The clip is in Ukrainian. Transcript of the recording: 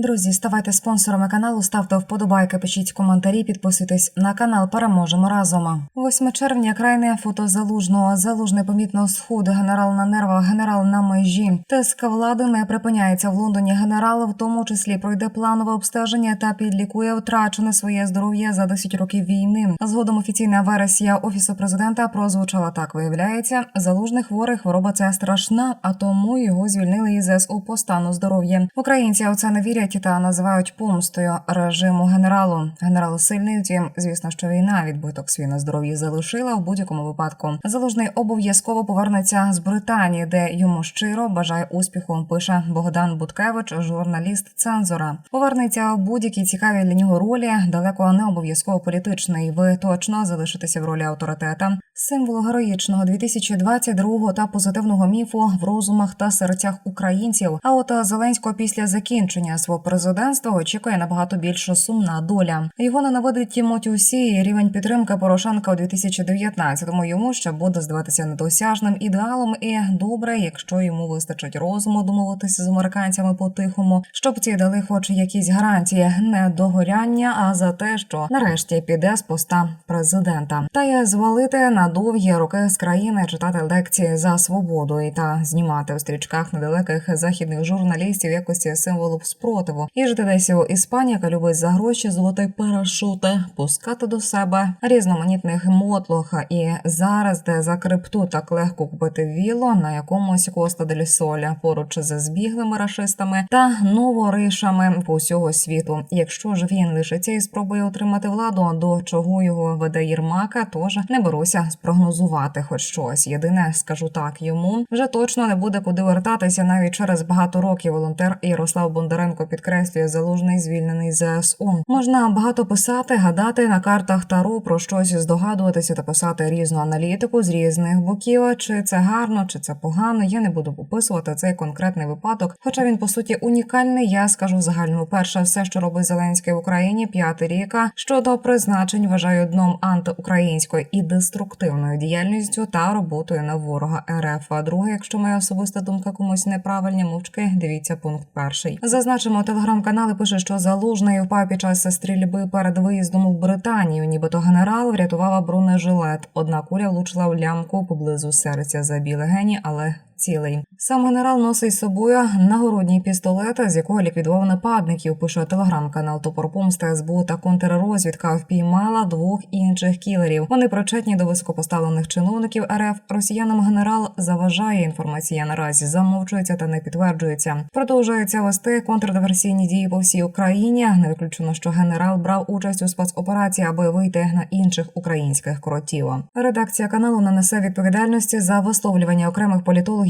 Друзі, ставайте спонсорами каналу, ставте вподобайки, пишіть коментарі, підписуйтесь на канал. Переможемо разом. 8 червня крайне фото залужного. Залужний помітно схуд. Генерал на нервах, генерал на межі. Тиск влади не припиняється в Лондоні. Генерал в тому числі пройде планове обстеження та підлікує втрачене своє здоров'я за 10 років війни. Згодом офіційна версія офісу президента прозвучала так. Виявляється, залужний хворий хвороба це страшна, а тому його звільнили із ЗСУ по стану здоров'я. Українці у це не вірять та називають помстою режиму генералу. Генерал сильний. Втім, звісно, що війна відбиток свій на здоров'ї залишила в будь-якому випадку. Залужний обов'язково повернеться з Британії, де йому щиро бажає успіху. Пише Богдан Буткевич, журналіст цензора. Повернеться в будь-які цікаві для нього ролі. Далеко не обов'язково політичний. Ви точно залишитеся в ролі авторитета, символу героїчного 2022 та позитивного міфу в розумах та серцях українців. А от Зеленського після закінчення свого президентства очікує набагато більш сумна доля. Його ненавидить тімуть усі. і Рівень підтримки Порошенка у 2019-му йому ще буде здаватися недосяжним ідеалом. І добре, якщо йому вистачить розуму домовитися з американцями по-тихому, щоб ці дали хоч якісь гарантії не догоряння, а за те, що нарешті піде з поста президента, та й звалити на довгі роки з країни читати лекції за свободу і та знімати у стрічках недалеких західних журналістів якості символу спротиву і жити десь у Іспанії, яка любить за гроші золотий парашути, пускати до себе різноманітних мотлох. І зараз, де за крипту так легко купити віло на якомусь Коста дель Соля поруч з збіглими рашистами та новоришами по усього світу. Якщо ж він лишиться і спробує отримати владу, до чого його веде Єрмака, тож не беруся спрогнозувати хоч щось. Єдине, скажу так, йому вже точно не буде куди вертатися навіть через багато років. Волонтер Ярослав Бондаренко підкреслює залужний звільнений ЗСУ. Можна багато писати, гадати на картах Таро про щось здогадуватися та писати різну аналітику з різних боків. Чи це гарно, чи це погано. Я не буду описувати цей конкретний випадок. Хоча він по суті унікальний. Я скажу в загальному. Перше, все, що робить Зеленський в Україні, п'ятий рік щодо призначень, вважаю дном антиукраїнською і деструктивною діяльністю та роботою на ворога РФ. А друге, якщо моя особиста думка комусь неправильні, мовчки дивіться пункт перший. Зазначимо, телеграм-канали пише, що залужний впав під час стрільби перед виїздом у Британію. Нібито генерал врятувала бронежилет. Одна куля влучила в лямку поблизу серця за біле гені, але цілий. Сам генерал носить з собою нагородній пістолет, з якого ліквідував нападників. Пише телеграм-канал Топор Помста СБУ та контррозвідка впіймала двох інших кілерів. Вони причетні до високопоставлених чиновників РФ. Росіянам генерал заважає. Інформація наразі замовчується та не підтверджується. Продовжується вести контрдиверсійні дії по всій Україні. Не виключено, що генерал брав участь у спецоперації, аби вийти на інших українських кротів. Редакція каналу не несе відповідальності за висловлювання окремих політологів,